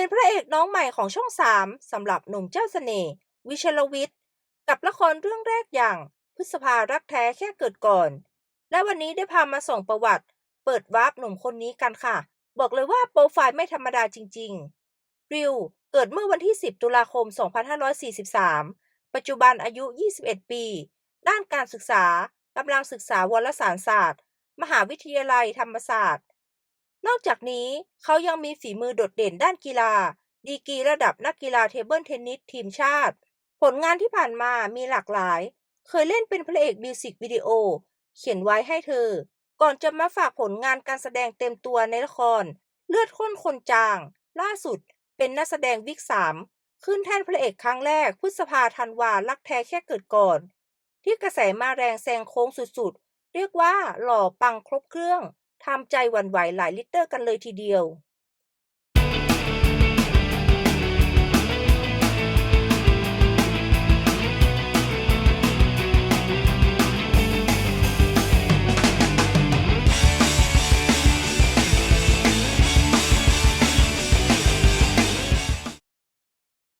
เป็นพระเอกน้องใหม่ของช่องสามสำหรับหนุ่มเจ้าเสน่ห์วิชรวิทย์กับละครเรื่องแรกอย่าง พฤษภารักแท้แค่เกิดก่อน และวันนี้ได้พามาส่งประวัติ เปิดวาร์ปหนุ่มคนนี้กันค่ะ บอกเลยว่าโปรไฟล์ไม่ธรรมดาจริง ๆ ริวเกิดเมื่อวันที่ 10 ตุลาคม 2543 ปัจจุบันอายุ 21 ปี ด้านการศึกษากำลังศึกษาวารสารศาสตร์ มหาวิทยาลัยธรรมศาสตร์ นอกจากนี้เขายังมีฝีมือโดดเด่นด้านกีฬา ดีกรีระดับนักกีฬาเทเบิลเทนนิสทีมชาติ ผลงานที่ผ่านมามีหลากหลาย เคยเล่นเป็นพระเอกมิวสิกวิดีโอ เขียนไว้ให้เธอ ก่อนจะมาฝากผลงานการแสดงเต็มตัวในละคร เลือดข้นคนจาง ล่าสุด เป็นนักแสดงวิกสามขึ้นแท่นพระเอกครั้งแรกพฤษภาธันวารักแท้แค่เกิดก่อน ที่กระแสมาแรงแซงโค้งสุดๆ เรียกว่าหล่อปังครบเครื่อง ทำใจหวั่นไหวหลายลิตรกันเลยทีเดียว